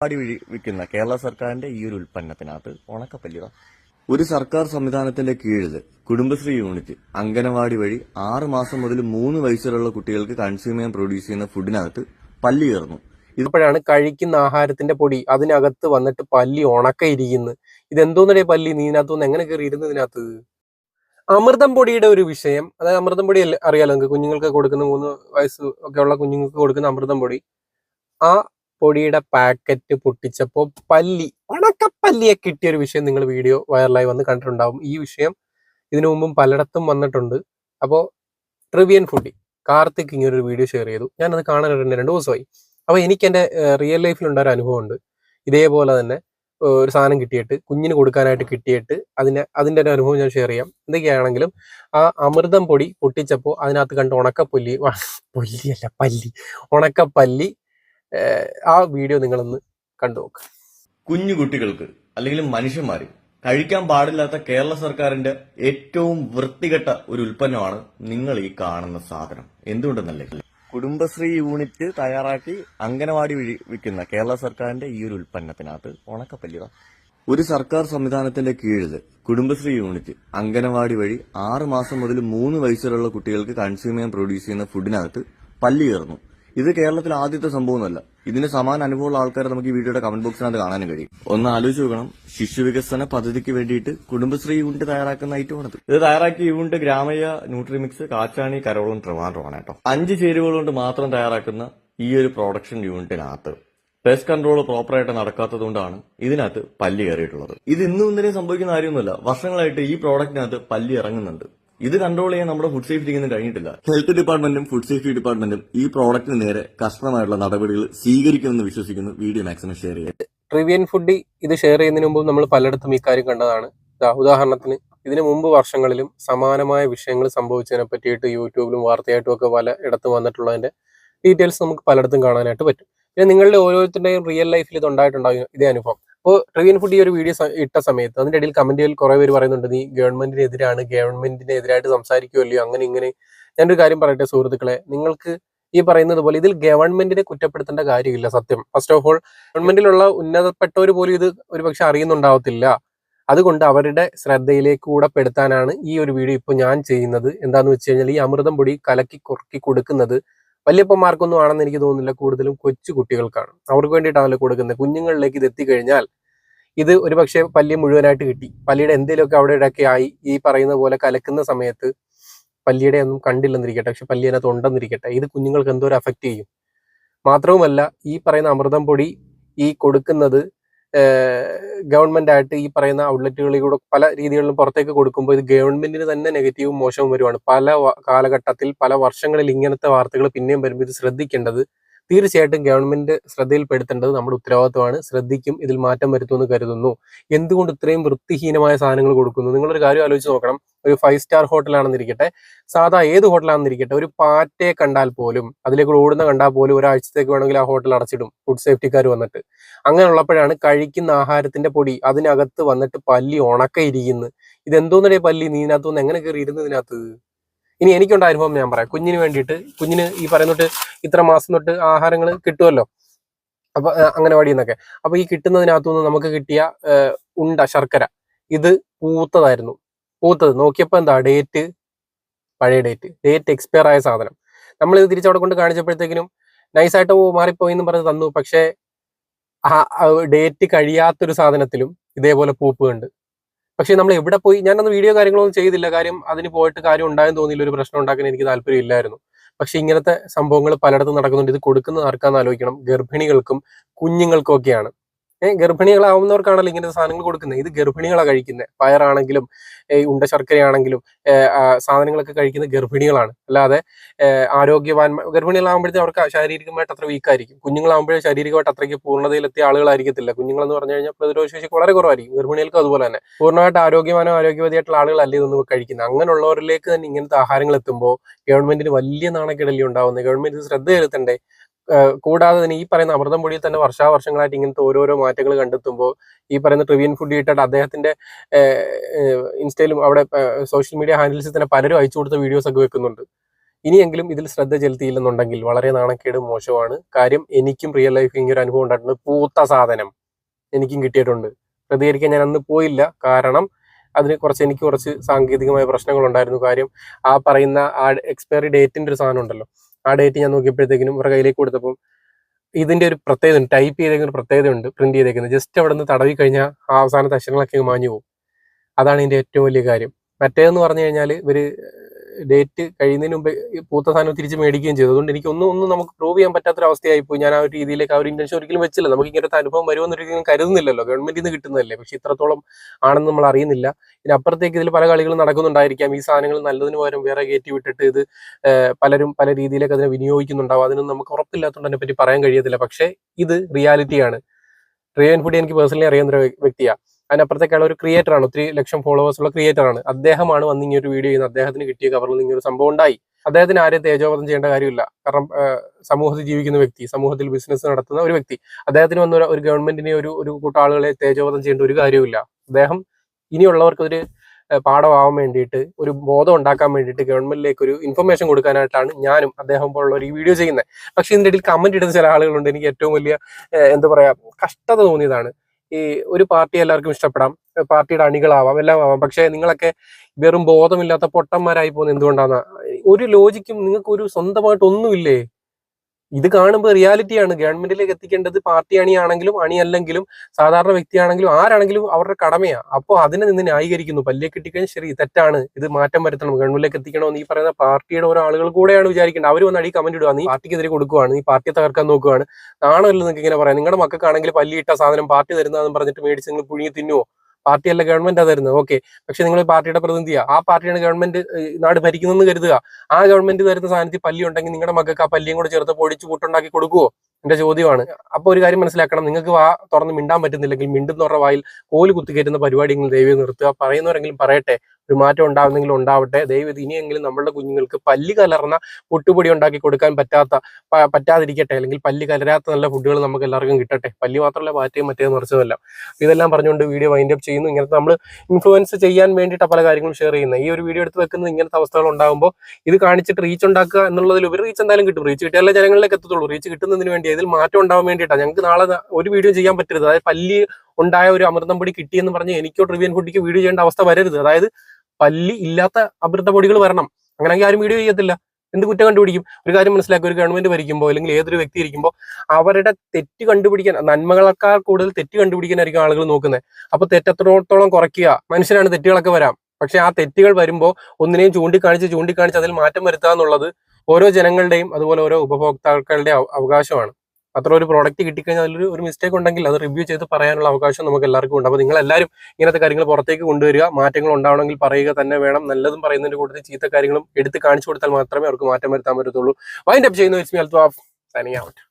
പാടി വഴി വിൽക്കുന്ന കേരള സർക്കാരിന്റെ ഈ ഒരു ഉൽപ്പന്നത്തിനകത്ത് ഉണക്കപ്പല്ലുക ഒരു സർക്കാർ സംവിധാനത്തിന്റെ കീഴിൽ കുടുംബശ്രീ യൂണിറ്റ് അംഗനവാടി വഴി ആറ് മാസം മുതൽ മൂന്ന് വയസ്സുള്ള കുട്ടികൾക്ക് കൺസ്യൂം ചെയ്യാൻ പ്രൊഡ്യൂസ് ചെയ്യുന്ന ഫുഡിനകത്ത് പല്ലി കയറുന്നു ഇപ്പോഴാണ് കഴിക്കുന്ന ആഹാരത്തിന്റെ പൊടി അതിനകത്ത് വന്നിട്ട് പല്ലി ഉണക്കയിരിക്കുന്നു. ഇതെന്തോന്നിടെ പല്ലി? നീ വന്ന് എങ്ങനെ കയറി ഇരുന്നതിനകത്ത് അമൃതം പൊടിയുടെ ഒരു വിഷയം. അതായത് അമൃതം പൊടി അല്ലേ- അറിയാലോ നിങ്ങൾക്ക് കുഞ്ഞുങ്ങൾക്ക് കൊടുക്കുന്ന മൂന്ന് വയസ്സ് ഒക്കെ ഉള്ള കുഞ്ഞുങ്ങൾക്ക് കൊടുക്കുന്ന അമൃതം പൊടി. ആ പൊടിയുടെ പാക്കറ്റ് പൊട്ടിച്ചപ്പോൾ പല്ലി ഉണക്കപ്പല്ലിയെ കിട്ടിയ ഒരു വിഷയം നിങ്ങൾ വീഡിയോ വൈറലായി വന്ന് കണ്ടിട്ടുണ്ടാവും. ഈ വിഷയം ഇതിനു മുമ്പും പലയിടത്തും വന്നിട്ടുണ്ട്. അപ്പോൾ ട്രിവിയൻ ഫുഡി കാർത്തിക് ഇങ്ങനെ ഒരു വീഡിയോ ഷെയർ ചെയ്തു. ഞാനത് കാണാൻ രണ്ട് രണ്ട് ദിവസമായി അപ്പോൾ എനിക്ക് എന്റെ റിയൽ ലൈഫിൽ ഉണ്ടായ ഒരു അനുഭവമുണ്ട് ഇതേപോലെ തന്നെ ഒരു സാധനം കിട്ടിയിട്ട് കുഞ്ഞിന് കൊടുക്കാനായിട്ട് കിട്ടിയിട്ട് അതിനെ അതിന്റെ ഒരു അനുഭവം ഞാൻ ഷെയർ ചെയ്യാം. എന്തൊക്കെയാണെങ്കിലും ആ അമൃതം പൊടി പൊട്ടിച്ചപ്പോൾ അതിനകത്ത് കണ്ട് ഉണക്കപ്പൊല്ലി പൊല്ലിയല്ല പല്ലി ഉണക്കപ്പല്ലി ആ വീഡിയോ നിങ്ങളൊന്ന് കണ്ടു നോക്കുക കുഞ്ഞു കുട്ടികൾക്ക് അല്ലെങ്കിൽ മനുഷ്യന്മാര് കഴിക്കാൻ പാടില്ലാത്ത കേരള സർക്കാരിന്റെ ഏറ്റവും വൃത്തികെട്ട ഒരു ഉൽപ്പന്നമാണ് നിങ്ങൾ ഈ കാണുന്ന സാധനം. എന്തുകൊണ്ടെന്നല്ലേ? കുടുംബശ്രീ യൂണിറ്റ് തയ്യാറാക്കി അംഗനവാടി വഴി വിൽക്കുന്ന കേരള സർക്കാരിന്റെ ഈ ഒരു ഉൽപ്പന്നത്തിനകത്ത് ഉണക്കപ്പല്ലിവ. ഒരു സർക്കാർ സംവിധാനത്തിന്റെ കീഴിൽ കുടുംബശ്രീ യൂണിറ്റ് അംഗനവാടി വഴി ആറ് മാസം മുതൽ മൂന്ന് വയസ്സുള്ള കുട്ടികൾക്ക് കൺസ്യൂം ചെയ്യാൻ പ്രൊഡ്യൂസ് ചെയ്യുന്ന ഫുഡിനകത്ത് പല്ലി കയറുന്നു. ഇത് കേരളത്തിൽ ആദ്യത്തെ സംഭവമൊന്നുമല്ല. ഇതിന് സമാന അനുഭവമുള്ള ആൾക്കാരെ നമുക്ക് ഈ വീഡിയോയുടെ കമന്റ് ബോക്സിനകത്ത് കാണാനും കഴിയും. ഒന്ന് ആലോചിച്ച് നോക്കണം. ശിശു വികസന പദ്ധതിക്ക് വേണ്ടിയിട്ട് കുടുംബശ്രീ യൂണിറ്റ് തയ്യാറാക്കുന്ന ഐറ്റമാണത് ഇത്. തയ്യാറാക്കിയ യൂണിറ്റ് ഗ്രാമീയ ന്യൂട്രിമിക്സ് കാച്ചാണി കരോളും ട്രിവാൻഡ്രമാണ് കേട്ടോ. അഞ്ച് ചേരുവകൾ കൊണ്ട് മാത്രം തയ്യാറാക്കുന്ന ഈ ഒരു പ്രൊഡക്ഷൻ യൂണിറ്റിനകത്ത് പെസ്റ്റ് കൺട്രോൾ പ്രോപ്പറായിട്ട് നടക്കാത്തത് കൊണ്ടാണ് ഇതിനകത്ത് പല്ലി കയറിയിട്ടുള്ളത്. ഇത് ഇന്നും ഇന്നലെയും സംഭവിക്കുന്ന കാര്യമൊന്നുമല്ല. വർഷങ്ങളായിട്ട് ഈ പ്രോഡക്റ്റിനകത്ത് പല്ലി ഇറങ്ങുന്നുണ്ട്. ഇത് കൺട്രോൾ ചെയ്യാൻ നമ്മുടെ ഫുഡ് സേഫ്റ്റി ഒന്നും കഴിഞ്ഞിട്ടില്ല. ഹെൽത്ത് ഡിപ്പാർട്ട്മെന്റും ഫുഡ് സേഫ്റ്റി ഡിപ്പാർട്ട്മെന്റും ഈ പ്രോഡക്റ്റിന് നേരെ കർശനമായിട്ടുള്ള നടപടികൾ സ്വീകരിക്കുമെന്ന് വിശ്വസിക്കുന്നു വീഡിയോ മാക്സിമം ഷെയർ ചെയ്യുക. ട്രിവിയൻ ഫുഡി ഇത് ഷെയർ ചെയ്യുന്നതിന് മുമ്പ് നമ്മൾ പലയിടത്തും ഈ കാര്യം കണ്ടതാണ്. ഉദാഹരണത്തിന് ഇതിനു മുമ്പ് വർഷങ്ങളിലും സമാനമായ വിഷയങ്ങൾ സംഭവിച്ചതിനെ പറ്റിയിട്ട് യൂട്യൂബിലും വാർത്തയായിട്ടും ഒക്കെ പല ഇടത്തും വന്നിട്ടുള്ളതിന്റെ ഡീറ്റെയിൽസ് നമുക്ക് പലയിടത്തും കാണാനായിട്ട് പറ്റും. പിന്നെ നിങ്ങളുടെ ഓരോരുത്തരുടെയും റിയൽ ലൈഫിൽ ഇത് ഉണ്ടായിട്ടുണ്ടാകും ഇതേ അനുഭവം. അപ്പോൾ ട്രിവിയൻ ഫുഡ് ഈ ഒരു വീഡിയോ ഇട്ട സമയത്ത് അതിന്റെ ഇടയിൽ കമന്റുകൾ കുറെ പേര് പറയുന്നുണ്ട് നീ ഗവൺമെന്റിനെതിരാണ് ഗവൺമെന്റിന് എതിരായിട്ട് സംസാരിക്കുമല്ലോ അങ്ങനെ ഇങ്ങനെ. ഞാനൊരു കാര്യം പറയട്ടെ സുഹൃത്തുക്കളെ നിങ്ങൾക്ക് ഈ പറയുന്നത് പോലെ ഇതിൽ ഗവൺമെന്റിനെ കുറ്റപ്പെടുത്തേണ്ട കാര്യമില്ല സത്യം. ഫസ്റ്റ് ഓഫ് ഓൾ ഗവൺമെന്റിലുള്ള ഉന്നതപ്പെട്ടവർ പോലും ഇത് ഒരുപക്ഷെ അറിയുന്നുണ്ടാവത്തില്ല. അതുകൊണ്ട് അവരുടെ ശ്രദ്ധയിലേക്ക് കൂടെ പെടുത്താനാണ് ഈ ഒരു വീഡിയോ ഇപ്പൊ ഞാൻ ചെയ്യുന്നത്. എന്താന്ന് വെച്ച് കഴിഞ്ഞാൽ ഈ അമൃതം പൊടി കലക്കി കുറുക്കി കൊടുക്കുന്നത് വല്യപ്പന്മാർക്കൊന്നും ആണെന്ന് എനിക്ക് തോന്നുന്നില്ല കൂടുതലും കൊച്ചു കുട്ടികൾക്കാണ് അവർക്ക് വേണ്ടിയിട്ടാണല്ലോ കൊടുക്കുന്നത്. കുഞ്ഞുങ്ങളിലേക്ക് ഇത് എത്തിക്കഴിഞ്ഞാൽ ഇത് ഒരു പക്ഷേ പല്ലി മുഴുവനായിട്ട് കിട്ടി. പല്ലിയുടെ എന്തെങ്കിലുമൊക്കെ അവിടെ ഇടയ്ക്ക് ആയി ഈ പറയുന്ന പോലെ കലക്കുന്ന സമയത്ത് പല്ലിയുടെ ഒന്നും കണ്ടില്ലെന്നിരിക്കട്ടെ. പക്ഷെ പല്ലി അതിനകത്ത് ഉണ്ടെന്നിരിക്കട്ടെ. ഇത് കുഞ്ഞുങ്ങൾക്ക് എന്തോ ഒരു അഫക്റ്റ് ചെയ്യും. മാത്രവുമല്ല ഈ പറയുന്ന അമൃതം പൊടി ഈ കൊടുക്കുന്നത് ഗവൺമെന്റ് ആയിട്ട് ഈ പറയുന്ന ഔട്ട്ലെറ്റുകളിൽ കൂടെ പല രീതികളിലും പുറത്തേക്ക് കൊടുക്കുമ്പോൾ ഇത് ഗവൺമെന്റിന് തന്നെ നെഗറ്റീവും മോശവും വരുവാണ്. പല കാലഘട്ടത്തിൽ പല വർഷങ്ങളിൽ ഇങ്ങനത്തെ വാർത്തകൾ പിന്നെയും വരുമ്പോൾ ഇത് ശ്രദ്ധിക്കേണ്ടത് തീർച്ചയായിട്ടും ഗവൺമെന്റ് ശ്രദ്ധയിൽപ്പെടുത്തേണ്ടത് നമ്മുടെ ഉത്തരവാദിത്വമാണ്. ശ്രദ്ധിക്കും ഇതിൽ മാറ്റം വരുത്തുമെന്ന് കരുതുന്നു. എന്തുകൊണ്ട് ഇത്രയും വൃത്തിഹീനമായ സാധനങ്ങൾ കൊടുക്കുന്നു? നിങ്ങളൊരു കാര്യം ആലോചിച്ച് നോക്കണം. ഒരു ഫൈവ് സ്റ്റാർ ഹോട്ടലാണെന്നിരിക്കട്ടെ സാധാ ഏത് ഹോട്ടലാണെന്നിരിക്കട്ടെ ഒരു പാറ്റയെ കണ്ടാൽ പോലും അതിലേക്ക് ഓടുന്ന കണ്ടാൽ പോലും ഒരാഴ്ചത്തേക്ക് വേണമെങ്കിൽ ആ ഹോട്ടൽ അടച്ചിടും ഫുഡ് സേഫ്റ്റിക്കാർ വന്നിട്ട്. അങ്ങനെയുള്ളപ്പോഴാണ് കഴിക്കുന്ന ആഹാരത്തിന്റെ പൊടി അതിനകത്ത് വന്നിട്ട് പല്ലി ഉണക്ക ഇതെന്തോന്നിടേ പല്ലി? നീനകത്തു നിന്ന് എങ്ങനെ കയറി ഇരുന്നതിനകത്ത് ഇനി എനിക്കുണ്ടായ അനുഭവം ഞാൻ പറയാം. കുഞ്ഞിന് വേണ്ടിയിട്ട് കുഞ്ഞിന് ഈ പറയുന്ന തൊട്ട് ഇത്ര മാസം തൊട്ട് ആഹാരങ്ങൾ കിട്ടുമല്ലോ? അപ്പൊ അംഗനവാടിയിൽ നിന്നൊക്കെ അപ്പൊ ഈ കിട്ടുന്നതിനകത്തുനിന്ന് നമുക്ക് കിട്ടിയ ഉണ്ട ശർക്കര ഇത് പൂത്തതായിരുന്നു. പൂത്തത്. നോക്കിയപ്പോ എന്താ ഡേറ്റ്? പഴയ ഡേറ്റ്. ഡേറ്റ് എക്സ്പയർ ആയ സാധനം. നമ്മൾ ഇത് തിരിച്ചവിടെ കൊണ്ട് കാണിച്ചപ്പോഴത്തേക്കിനും നൈസായിട്ട് മാറിപ്പോയി എന്ന് പറഞ്ഞ് തന്നു. പക്ഷേ ആ ഡേറ്റ് കഴിയാത്തൊരു സാധനത്തിലും ഇതേപോലെ പൂപ്പ് കണ്ട് പക്ഷെ നമ്മൾ എവിടെ പോയി ഞാനന്ന് വീഡിയോ കാര്യങ്ങളൊന്നും ചെയ്തില്ല. കാര്യം അതിന് പോയിട്ട് കാര്യം ഉണ്ടായെന്ന് തോന്നിയില്ല. ഒരു പ്രശ്നം ഉണ്ടാക്കാൻ എനിക്ക് താല്പര്യം ഇല്ലായിരുന്നു. പക്ഷെ ഇങ്ങനത്തെ സംഭവങ്ങൾ പലയിടത്തും നടക്കുന്നുണ്ട്. ഇത് കൊടുക്കുന്നത് ആർക്കാന്ന് ആലോചിക്കണം. ഗർഭിണികൾക്കും കുഞ്ഞുങ്ങൾക്കും ഒക്കെയാണ്. ഗർഭിണികളാവുന്നവർക്കാണല്ലോ ഇങ്ങനത്തെ സാധനങ്ങൾ കൊടുക്കുന്നത്. ഇത് ഗർഭിണികളാണ് കഴിക്കുന്നത് പയറാണെങ്കിലും ഉണ്ട ശർക്കരയാണെങ്കിലും സാധനങ്ങളൊക്കെ കഴിക്കുന്ന ഗർഭിണികളാണ്. അല്ലാതെ ആരോഗ്യവാൻ ഗർഭിണികളാകുമ്പോഴത്തേക്ക് അവർക്ക് ശാരീരികമായിട്ട് അത്ര വീക്കായിരിക്കും കുഞ്ഞുങ്ങളാകുമ്പോഴേ ശാരീരികമായിട്ട് അത്രയ്ക്ക് പൂർണതയിലെത്തിയ ആളുകളായിരിക്കത്തില്ല. കുഞ്ഞുങ്ങളെന്ന് പറഞ്ഞു കഴിഞ്ഞാൽ പ്രതിരോധ ശേഷി വളരെ കുറവായിരിക്കും. ഗർഭിണികൾക്ക് അതുപോലെ തന്നെ. പൂർണമായിട്ട് ആരോഗ്യവാനോ ആരോഗ്യവതിയായിട്ടുള്ള ആളുകളല്ല ഇതൊന്നും കഴിക്കുന്നത് അങ്ങനെയുള്ളവരിലേക്ക് തന്നെ ഇങ്ങനത്തെ ആഹാരങ്ങൾ എത്തുമ്പോൾ ഗവൺമെന്റിന് വലിയ നാണക്കിടലി ഉണ്ടാവുന്നത് ഗവൺമെന്റ് ശ്രദ്ധ ചെലുത്തണ്ടേ? കൂടാതെ തന്നെ ഈ പറയുന്ന അമൃതം പൊടിയിൽ തന്നെ വർഷാവർഷങ്ങളായിട്ട് ഇങ്ങനത്തെ ഓരോരോ മാറ്റങ്ങൾ കണ്ടെത്തുമ്പോൾ ഈ പറയുന്ന ട്രിവിയൻ ഫുഡ് ഇട്ടിട്ട് അദ്ദേഹത്തിന്റെ ഇൻസ്റ്റയിലും അവിടെ സോഷ്യൽ മീഡിയ ഹാൻഡിൽസിൽ തന്നെ പലരും അയച്ചു കൊടുത്ത വീഡിയോസ് ഒക്കെ വെക്കുന്നുണ്ട്. ഇനിയെങ്കിലും ഇതിൽ ശ്രദ്ധ ചെലുത്തിയില്ലെന്നുണ്ടെങ്കിൽ വളരെ നാണക്കേട് മോശമാണ് കാര്യം എനിക്കും റിയൽ ലൈഫിൽ ഇങ്ങനെ ഒരു അനുഭവം ഉണ്ടായിട്ടുണ്ട്. പൂത്ത സാധനം എനിക്കും കിട്ടിയിട്ടുണ്ട്. പ്രതികരിക്കാൻ ഞാൻ അന്ന് പോയില്ല. കാരണം അതിന് കുറച്ച് എനിക്ക് കുറച്ച് സാങ്കേതികമായ പ്രശ്നങ്ങളുണ്ടായിരുന്നു. കാര്യം ആ പറയുന്ന ആ എക്സ്പയറി ഡേറ്റിന്റെ ഒരു സാധനം ഉണ്ടല്ലോ. ആ ഡേറ്റ് ഞാൻ നോക്കിയപ്പോഴത്തേക്കിനും ഇവരുടെ കയ്യിലേക്ക് കൊടുത്തപ്പം ഇതിന്റെ ഒരു പ്രത്യേകത ഉണ്ട്. ടൈപ്പ് ചെയ്തേക്കുന്ന ഒരു പ്രത്യേകതയുണ്ട് പ്രിന്റ് ചെയ്തേക്കുന്നത്. ജസ്റ്റ് അവിടെ നിന്ന് തടവി കഴിഞ്ഞാൽ ആ അവസാനത്തെ അക്ഷരങ്ങളൊക്കെ മാഞ്ഞു പോകും. അതാണ് ഇതിന്റെ ഏറ്റവും വലിയ കാര്യം. മറ്റേതെന്ന് പറഞ്ഞു കഴിഞ്ഞാൽ ഇവർ ഡേറ്റ് കഴിയുന്നതിന് മുമ്പ് പൂത്ത സാധനം തിരിച്ച് മേടിക്കുകയും ചെയ്തു. അതുകൊണ്ട് എനിക്ക് ഒന്നും ഒന്നും നമുക്ക് പ്രൂവ് ചെയ്യാൻ പറ്റാത്ത അവസ്ഥയായി പോയി. ഞാൻ ആ ഒരു രീതിയിലേക്ക് ആ ഒരു ഇന്റൻഷൻ ഒരിക്കലും വെച്ചില്ല. നമുക്ക് ഇങ്ങനത്തെ അനുഭവം വരുമെന്ന് ഒരിക്കലും കരുതുന്നില്ലല്ലോ. ഗവൺമെന്റിൽ നിന്ന് കിട്ടുന്നതല്ലേ. പക്ഷെ ഇത്രത്തോളം ആണെന്ന് നമ്മൾ അറിയുന്നില്ല. ഇനി അപ്പുറത്തേക്ക് ഇതിൽ പല കളികളും നടക്കുന്നുണ്ടായിരിക്കാം. ഈ സാധനങ്ങൾ നല്ലതിന് പകരം വേറെ കയറ്റി വിട്ടിട്ട് ഇത് പലരും പല രീതിയിലേക്ക് അതിനെ വിനിയോഗിക്കുന്നുണ്ടാവും. അതിനൊന്നും നമുക്ക് ഉറപ്പില്ലാത്തതുകൊണ്ട് അതിനെപ്പറ്റി പറയാൻ കഴിയത്തില്ല. പക്ഷേ ഇത് റിയാലിറ്റിയാണ് റിയൻ ഫുഡി എനിക്ക് പേഴ്സണലി അറിയാവുന്ന ഒരു വ്യക്തിയാണ് അതിനപ്പുറത്തേക്കുള്ള ഒരു ക്രിയേറ്റർ ആണ്. ഒത്തിരി ലക്ഷം ഫോളോവേഴ്സ് ഉള്ള ക്രിയേറ്റർ ആണ്. അദ്ദേഹമാണ് വന്ന് ഇങ്ങനെ ഒരു വീഡിയോ ചെയ്യുന്നത്. അദ്ദേഹത്തിന് കിട്ടിയ കവറിൽ ഇങ്ങനെ സംഭവം ഉണ്ടായി. അദ്ദേഹത്തിന് ആരെയും തേജോവധം ചെയ്യേണ്ട കാര്യമില്ല. കാരണം സമൂഹത്തിൽ ജീവിക്കുന്ന വ്യക്തി സമൂഹത്തിൽ ബിസിനസ് നടത്തുന്ന ഒരു വ്യക്തി. അദ്ദേഹത്തിന് വന്ന ഒരു- ഗവൺമെന്റിനെ ഒരു ഒരു കൂട്ടം ആളുകളെ തേജോവധം ചെയ്യേണ്ട ഒരു കാര്യമില്ല. അദ്ദേഹം ഇനിയുള്ളവർക്ക് ഒരു പാഠമാവാൻ വേണ്ടിയിട്ട് ഒരു ബോധം ഉണ്ടാക്കാൻ വേണ്ടിയിട്ട് ഗവൺമെന്റിലേക്ക് ഒരു ഇൻഫർമേഷൻ കൊടുക്കാനായിട്ടാണ് ഞാനും അദ്ദേഹം പോലുള്ള ഒരു വീഡിയോ ചെയ്യുന്നത്. പക്ഷെ ഇതിന്റെ ഇടയിൽ കമന്റ് ഇടുന്ന ചില ആളുകളുണ്ട്. എനിക്ക് ഏറ്റവും വലിയ എന്താ പറയാ കഷ്ടത തോന്നിയതാണ്. ഈ ഒരു പാർട്ടി എല്ലാവർക്കും ഇഷ്ടപ്പെടാം. പാർട്ടിയുടെ അണികളാവാം എല്ലാം ആവാം പക്ഷെ നിങ്ങളൊക്കെ വെറും ബോധമില്ലാത്ത പൊട്ടന്മാരായി പോകുന്നത് എന്തുകൊണ്ടാണ് ഒരു ലോജിക്കും നിങ്ങൾക്ക് ഒരു സ്വന്തമായിട്ട് ഒന്നുമില്ലേ ഇത് കാണുമ്പോൾ റിയാലിറ്റിയാണ്. ഗവൺമെന്റിലേക്ക് എത്തിക്കേണ്ടത് പാർട്ടി അണിയാണെങ്കിലും അണിയല്ലെങ്കിലും സാധാരണ വ്യക്തിയാണെങ്കിലും ആരാണെങ്കിലും അവരുടെ കടമയാണ് അപ്പോൾ അതിനെ നിന്ന് ന്യായീകരിക്കുന്നു. പല്ലിയെ കിട്ടിക്കഴിഞ്ഞാൽ ശരി തെറ്റാണ്. ഇത് മാറ്റം വരുത്തണം. ഗവൺമെന്റിലേക്ക് എത്തിക്കണമെന്ന് ഈ പറയുന്ന പാർട്ടിയുടെ ഓരോ ആളുകൾ കൂടെയാണ് വിചാരിക്കേണ്ടത്. അവർ വന്ന് അടി കമന്റ് ഇടുക നീ പാർട്ടിക്കെതിരെ കൊടുക്കുകയാണ് നീ പാർട്ടിയെ തകർക്കാൻ നോക്കുകയാണ് നാണമല്ലോ നിങ്ങൾക്ക് ഇങ്ങനെ പറയാം. നിങ്ങളുടെ മക്കൾക്കാണെങ്കിൽ പല്ലിയിട്ട സാധനം പാർട്ടി തരുന്നതെന്ന് പറഞ്ഞിട്ട് മേടിച്ച് നിങ്ങൾ പുഴുങ്ങി തിന്നുവോ? പാർട്ടിയല്ല ഗവൺമെന്റ് തരുന്നത്. ഓക്കെ പക്ഷെ നിങ്ങൾ പാർട്ടിയുടെ പ്രതിനിധിയാ ആ പാർട്ടിയാണ് ഗവൺമെന്റ് നാട് ഭരിക്കുന്നതെന്ന് കരുതുക. ആ ഗവൺമെന്റ് തരുന്ന സാധനത്തിൽ പല്ലി ഉണ്ടെങ്കിൽ നിങ്ങളുടെ മക്കൾക്ക് ആ പല്ലിയും കൂടെ ചേർത്ത് പൊടിച്ച് കൂട്ടുണ്ടാക്കി കൊടുക്കുവോ? എന്റെ ചോദ്യമാണ്. അപ്പൊ ഒരു കാര്യം മനസ്സിലാക്കണം. നിങ്ങൾക്ക് വാ തുറന്ന് മിണ്ടാൻ പറ്റുന്നില്ലെങ്കിൽ മിണ്ടുന്നവരുടെ വായിൽ കോൽ കുത്തിക്കയറ്റുന്ന പരിപാടിയെങ്കിലും ദൈവം നിർത്തുക. പറയുന്നവരെങ്കിലും പറയട്ടെ. ഒരു മാറ്റം ഉണ്ടാവുന്നെങ്കിലും ഉണ്ടാവട്ടെ. ദൈവം ഇനിയെങ്കിലും നമ്മളുടെ കുഞ്ഞുങ്ങൾക്ക് പല്ലി കലർന്ന പുട്ടുപൊടി ഉണ്ടാക്കി കൊടുക്കാൻ പറ്റാത്ത പറ്റാതിരിക്കട്ടെ. അല്ലെങ്കിൽ പല്ലി കലരാത്ത നല്ല ഫുഡുകൾ നമുക്ക് എല്ലാവർക്കും കിട്ടട്ടെ. പല്ലി മാത്രമല്ല പാറ്റയും മറ്റേ മറിച്ചതല്ല. ഇതെല്ലാം പറഞ്ഞുകൊണ്ട് വീഡിയോ വൈൻഡ് അപ്പ് ചെയ്യുന്നു. ഇങ്ങനത്തെ നമ്മൾ ഇൻഫ്ലുവൻസ് ചെയ്യാൻ വേണ്ടിയിട്ട് പല കാര്യങ്ങളും ഷെയർ ചെയ്യുന്നത്. ഈ ഒരു വീഡിയോ എടുത്ത് വെക്കുന്നത് ഇങ്ങനത്തെ അവസ്ഥകൾ ഉണ്ടാകുമ്പോൾ ഇത് കാണിച്ചിട്ട് റീച്ച് ഉണ്ടാക്കുക എന്നുള്ളതിൽ ഒരു റീച്ച് എന്തായാലും കിട്ടും. റീച്ച് കിട്ടിയാലേ ജനങ്ങളിലേക്ക് എത്തത്തുള്ളൂ. റീച്ച് കിട്ടുന്നതിന് വേണ്ടി ഇതിൽ മാറ്റം ഉണ്ടാവാൻ വേണ്ടിയിട്ടാണ് ഞങ്ങൾക്ക് നാളെ ഒരു വീഡിയോ ചെയ്യാൻ പറ്റരുത്. അതായത് പല്ലി ഉണ്ടായ ഒരു അമൃതം പൊടി കിട്ടിയെന്ന് പറഞ്ഞ് എനിക്കോ ട്രിവിയൻ കുട്ടിക്ക് വീഡിയോ ചെയ്യേണ്ട അവസ്ഥ വരരുത്. അതായത് പല്ലി ഇല്ലാത്ത അമൃത പൊടികൾ വരണം. അങ്ങനെയെങ്കിൽ ആരും വീഡിയോ ചെയ്യത്തില്ല. എന്ത് കുറ്റം കണ്ടുപിടിക്കും? ഒരു കാര്യം മനസ്സിലാക്കുക ഒരു ഗവൺമെന്റ് ഭരിക്കുമ്പോൾ അല്ലെങ്കിൽ ഏതൊരു വ്യക്തി ഇരിക്കുമ്പോൾ അവരുടെ തെറ്റ് കണ്ടുപിടിക്കാൻ നന്മകളെക്കാൾ കൂടുതൽ തെറ്റ് കണ്ടുപിടിക്കാനായിരിക്കും ആളുകൾ നോക്കുന്നത്. അപ്പൊ തെറ്റെത്രത്തോളം കുറയ്ക്കുക? മനുഷ്യരാണ് തെറ്റുകളൊക്കെ വരാം. പക്ഷെ ആ തെറ്റുകൾ വരുമ്പോൾ ഒന്നിനെയും ചൂണ്ടിക്കാണിച്ച് ചൂണ്ടിക്കാണിച്ച് അതിൽ മാറ്റം വരുത്തുക എന്നുള്ളത് ഓരോ ജനങ്ങളുടെയും അതുപോലെ ഓരോ ഉപഭോക്താക്കളുടെയും അവകാശമാണ്. അത്ര ഒരു പ്രോഡക്റ്റ് കിട്ടിക്കഴിഞ്ഞാൽ അതിലൊരു ഒരു മിസ്റ്റേക്ക് ഉണ്ടെങ്കിൽ അത് റിവ്യൂ ചെയ്ത് പറയാനുള്ള അവകാശം നമുക്ക് എല്ലാവർക്കും ഉണ്ട്. അപ്പോൾ നിങ്ങൾ എല്ലാവരും ഇങ്ങനത്തെ കാര്യങ്ങൾ പുറത്തേക്ക് കൊണ്ടുവരിക. മാറ്റങ്ങൾ ഉണ്ടാവണമെങ്കിൽ പറയുക തന്നെ വേണം. നല്ലതും പറയുന്നതിന്റെ കൂട്ടത്തിൽ ചീത്ത കാര്യങ്ങളും എടുത്ത് കാണിച്ചു കൊടുത്താൽ മാത്രമേ അവർക്ക് മാറ്റം വരുത്താൻ പറ്റത്തുള്ളൂ. വൈൻഡ് അപ്പ് ചെയ്യുന്ന വെച്ച് മീ അൽത്തു ഓഫ് സൈനിങ് ഔട്ട്